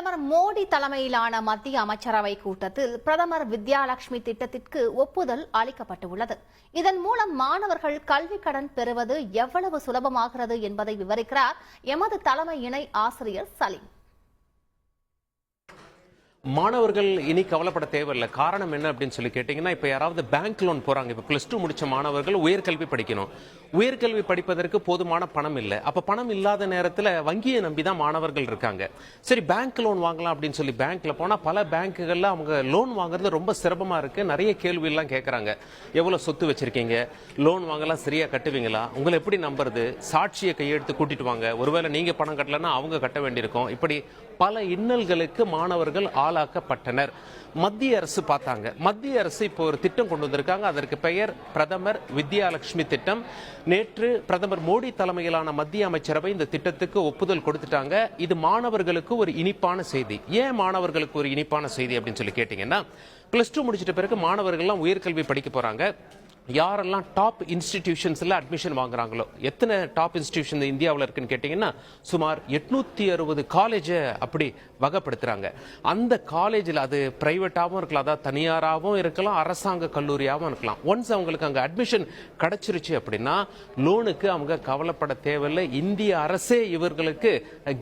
பிரதமர் மோடி தலைமையிலான மத்திய அமைச்சரவை கூட்டத்தில் பிரதமர் வித்யாலட்சுமி திட்டத்திற்கு ஒப்புதல் அளிக்கப்பட்டுள்ளது. இதன் மூலம் மாணவர்கள் கல்விக் கடன் பெறுவது எவ்வளவு சுலபமாகிறது என்பதை விவரிக்கிறார் எமது தலைமை இணை ஆசிரியர் சலீம். மாணவர்கள் இனி கவலைப்பட தேவையில்லை. காரணம் என்ன அப்படின்னு சொல்லி கேட்டிங்கன்னா இப்போ யாராவது பேங்க் லோன் போகிறாங்க இப்போ ப்ளஸ் டூ முடித்த மாணவர்கள் உயர்கல்வி படிக்கணும். உயர்கல்வி படிப்பதற்கு போதுமான பணம் இல்லை. அப்போ பணம் இல்லாத நேரத்தில் வங்கியை நம்பி தான் மாணவர்கள் இருக்காங்க. சரி பேங்க் லோன் வாங்கலாம் அப்படின்னு சொல்லி பேங்க்கில் போனால் பல பேங்க்குகளில் அவங்க லோன் வாங்குறது ரொம்ப சிரமமாக இருக்குது நிறைய கேள்வியெல்லாம் கேட்குறாங்க எவ்வளோ சொத்து வச்சுருக்கீங்க? லோன் வாங்கலாம் சரியாக கட்டுவீங்களா? உங்களை எப்படி நம்புறது? சாட்சியை கையெழுத்து கூட்டிட்டு வாங்க. ஒருவேளை நீங்கள் பணம் கட்டலைன்னா அவங்க கட்ட வேண்டியிருக்கும். இப்படி பல இன்னல்களுக்கு மாணவர்கள் ஆளாக்கப்பட்டனர். மத்திய அரசு பார்த்தாங்க. மத்திய அரசு இப்போ ஒரு திட்டம் கொண்டு வந்திருக்காங்க. அதற்கு பெயர் பிரதமர் வித்யாலட்சுமி திட்டம். நேற்று பிரதமர் மோடி தலைமையிலான மத்திய அமைச்சரவை இந்த திட்டத்துக்கு ஒப்புதல் கொடுத்துட்டாங்க. இது மாணவர்களுக்கு ஒரு இனிப்பான செய்தி. ஏன் மாணவர்களுக்கு ஒரு இனிப்பான செய்தி அப்படின்னு சொல்லி கேட்டீங்கன்னா பிளஸ் டூ முடிச்சிட்ட பிறகு மாணவர்கள்லாம் உயர்கல்வி படிக்க போறாங்க. யாரெல்லாம் டாப் இன்ஸ்டிடியூஷன்ஸில் அட்மிஷன் வாங்குறாங்களோ எத்தனை டாப் இன்ஸ்டிடியூஷன் இந்தியாவில் இருக்குன்னு கேட்டிங்கன்னா சுமார் எட்நூற்றி அறுபது காலேஜை அப்படி வகைப்படுத்துகிறாங்க அந்த காலேஜில் அது ப்ரைவேட்டாகவும் இருக்கலாம் அதாவது தனியாராகவும் இருக்கலாம் அரசாங்க கல்லூரியாகவும் இருக்கலாம். ஒன்ஸ் அவங்களுக்கு அங்கே அட்மிஷன் கிடைச்சிருச்சு அப்படின்னா லோனுக்கு அவங்க கவலைப்பட தேவையில்லை. இந்திய அரசே இவர்களுக்கு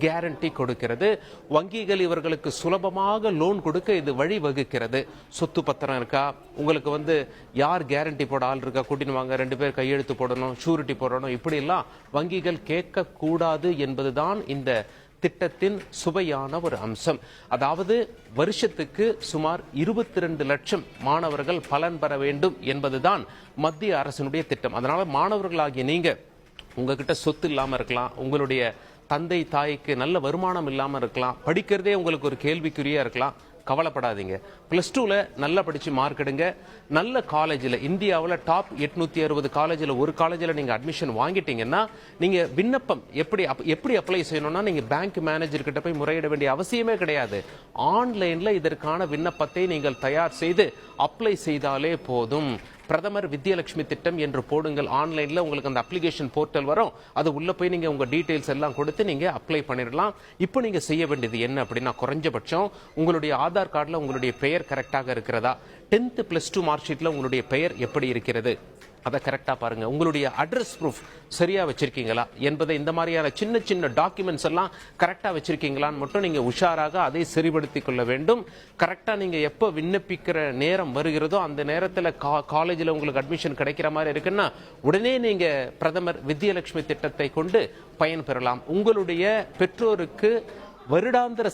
கேரண்டி கொடுக்கிறது. வங்கிகள் இவர்களுக்கு சுலபமாக லோன் கொடுக்க இது வழிவகுக்கிறது. சொத்து பத்திரம் இருக்கா? உங்களுக்கு வந்து யார் கேரண்டி போட ஆள் இருக்கா கூட்டின்னு வாங்க ரெண்டு பேர் கையெழுத்து போடணும் ஷூரிட்டி போடணும் இப்படியெல்லாம் வங்கிகள் கேட்கக்கூடாது என்பதுதான் இந்த திட்டத்தின் சுவையான ஒரு அம்சம். அதாவது வருஷத்துக்கு சுமார் இருபத்தி ரெண்டு லட்சம் மாணவர்கள் பலன் பெற வேண்டும் என்பதுதான் மத்திய அரசினுடைய திட்டம். அதனால மாணவர்களாகிய நீங்க உங்ககிட்ட சொத்து இல்லாமல் இருக்கலாம் உங்களுடைய தந்தை தாய்க்கு நல்ல வருமானம் இல்லாமல் இருக்கலாம் படிக்கிறதே உங்களுக்கு ஒரு கேள்விக்குறியா இருக்கலாம் கவலைப்படாதீங்க. ப்ளஸ் டூவில் நல்லா படித்து மார்க் எடுங்க. நல்ல காலேஜில் இந்தியாவில் டாப் எட்நூற்றி அறுபது காலேஜில் ஒரு காலேஜில் நீங்கள் அட்மிஷன் வாங்கிட்டீங்கன்னா நீங்கள் விண்ணப்பம் எப்படி அப்- எப்படி அப்ளை செய்யணும்னா நீங்கள் பேங்க் மேனேஜர்கிட்ட போய் முறையிட வேண்டிய அவசியமே கிடையாது. ஆன்லைனில் இதற்கான விண்ணப்பத்தை நீங்கள் தயார் செய்து அப்ளை செய்தாலே போதும். பிரதமர் வித்யலட்சுமி திட்டம் என்று போடுங்கள். ஆன்லைனில் உங்களுக்கு அந்த அப்ளிகேஷன் போர்ட்டல் வரும். அது உள்ளே போய் நீங்கள் உங்கள் டீட்டெயில்ஸ் எல்லாம் கொடுத்து நீங்கள் அப்ளை பண்ணிடலாம். இப்போ நீங்கள் செய்ய வேண்டியது என்ன அப்படின்னா குறைஞ்சபட்சம் உங்களுடைய ஆதார் கார்டில் உங்களுடைய பெயர் கரெக்டாக இருக்கிறதா? டென்த்து ப்ளஸ் டூ மார்க் ஷீட்டில் உங்களுடைய பெயர் எப்படி இருக்கிறது? அதை கரெக்டாக பாருங்கள் உங்களுடைய அட்ரஸ் ப்ரூஃப் சரியாக வச்சுருக்கீங்களா? என்பதை இந்த மாதிரியான சின்ன சின்ன டாக்குமெண்ட்ஸ் எல்லாம் கரெக்டாக வச்சுருக்கீங்களான்னு மட்டும் நீங்கள் உஷாராக அதை சரிபடுத்திக் கொள்ள வேண்டும். கரெக்டாக நீங்கள் எப்போ விண்ணப்பிக்கிற நேரம் வருகிறதோ அந்த நேரத்தில் கா காலேஜில் உங்களுக்கு அட்மிஷன் கிடைக்கிற மாதிரி இருக்குன்னா உடனே நீங்கள் பிரதமர் வித்யலட்சுமி திட்டத்தை கொண்டு பயன்பெறலாம் உங்களுடைய பெற்றோருக்கு வருடாந்திர